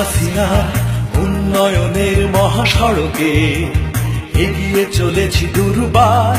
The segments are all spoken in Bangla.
হাসিনা উন্নয়নের মহাসড়কে এগিয়ে চলেছি দুর্বার।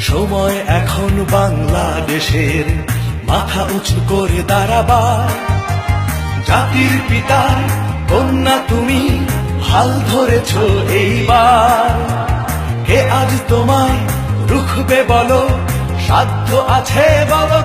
সময় এখন বাংলাদেশের মাথা উঁচু করে দাঁড়াবার। জাতির পিতার কন্যা তুমি, হাল ধরেছ এইবার। কে আজ তোমায় রুখবে বলো, সাধ্য আছে বলো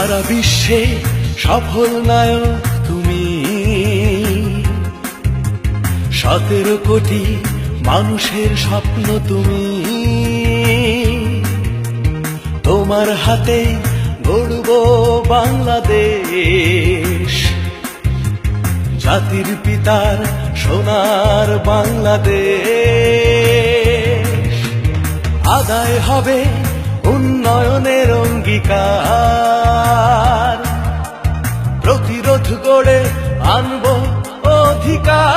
সারা বিশ্বে সফল নায়ক তুমি। সতেরো কোটি মানুষের স্বপ্ন তুমি। তোমার হাতে গড়ব বাংলাদেশ। জাতির পিতার সোনার বাংলাদেশ। আদায় হবে উন্নয়নের অঙ্গীকার। প্রতিরোধ গড়ে আনব অধিকার।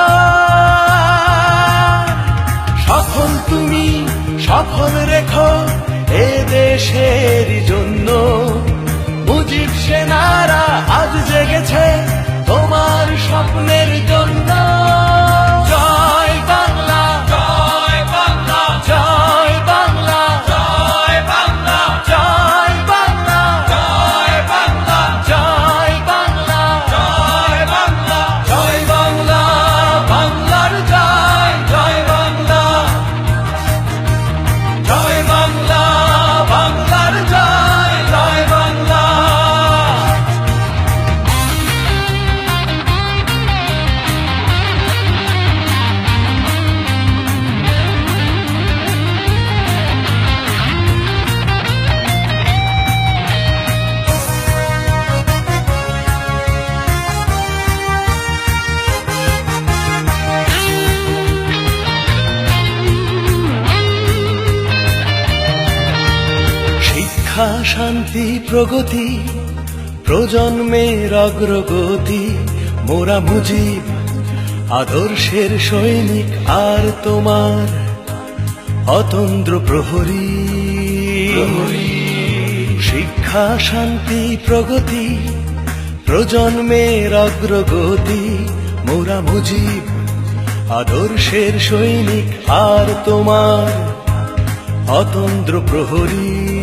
সফল তুমি, সফল রেখো এ দেশের জন্য। মুজিব সেনারা আজ জেগেছে তোমার স্বপ্নের জন্য। শিক্ষা শান্তি প্রগতি প্রজন্মের অগ্রগতি মোরা মুজিব আদর্শের সৈনিক আর তোমার অতন্দ্র প্রহরী। শিক্ষা শান্তি প্রগতি প্রজন্মের অগ্রগতি মোরা মুজিব আদর্শের সৈনিক আর তোমার অতন্দ্র প্রহরী।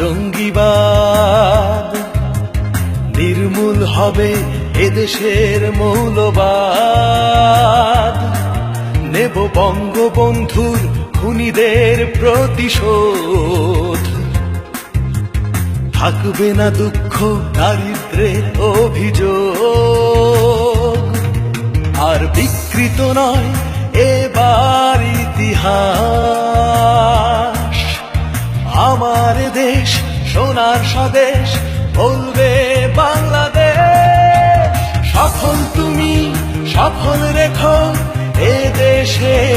জঙ্গিবাদ। নির্মূল হবে এদেশের মৌলবাদ। নেব বঙ্গবন্ধুর খুনিদের প্রতিশোধ। থাকবে না দুঃখ, দারিদ্রের অভিযোগ। আর বিকৃত নয় এবার ইতিহাস। সোনার স্বদেশ বলবে বাংলাদেশ। সফল তুমি সফল রেখো এ দেশের